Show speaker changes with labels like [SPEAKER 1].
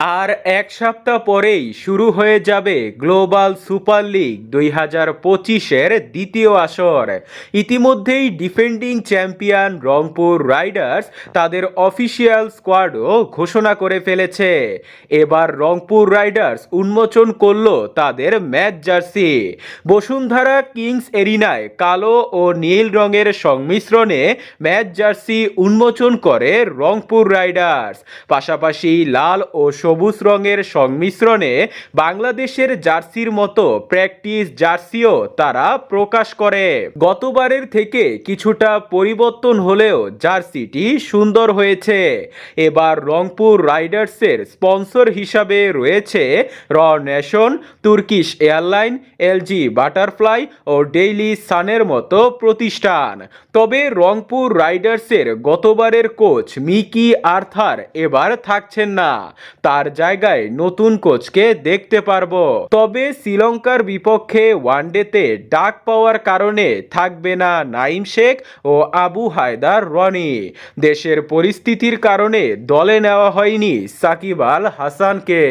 [SPEAKER 1] আর এক সপ্তাহ পরেই শুরু হয়ে যাবে গ্লোবাল সুপার লিগ দুই হাজার পঁচিশের দ্বিতীয় আসর। ইতিমধ্যেই ডিফেন্ডিং চ্যাম্পিয়ন রংপুর রাইডার্স তাদের অফিসিয়াল স্কোয়াডও ঘোষণা করে ফেলেছে। এবার রংপুর রাইডার্স উন্মোচন করল তাদের ম্যাচ জার্সি। বসুন্ধরা কিংস এরিনায় কালো ও নীল রঙের সংমিশ্রণে ম্যাচ জার্সি উন্মোচন করে রংপুর রাইডার্স। পাশাপাশি লাল ও সবুজ রঙের সংমিশ্রণে বাংলাদেশের জার্সির মতো প্র্যাকটিস জার্সিও তারা প্রকাশ করে। গতবারের থেকে কিছুটা পরিবর্তন হলেও জার্সিটি সুন্দর হয়েছে। এবার রংপুর রাইডার্সের স্পন্সর হিসাবে রয়েছে R Nation, Turkish airline, LG Butterfly ও ডেইলি সানের মতো প্রতিষ্ঠান। তবে রংপুর রাইডার্সের গতবারের কোচ মিকি আর্থার এবার থাকছেন না। তার জায়গায় নতুন কোচকে দেখতে পারব। তবে শ্রীলঙ্কার বিপক্ষে ওয়ানডেতে ডাক পাওয়ার কারণে থাকবে না নাইম শেখ ও আবু হায়দার রনি। দেশের পরিস্থিতির কারণে দলে নেওয়া হয়নি সাকিব আল হাসানকে।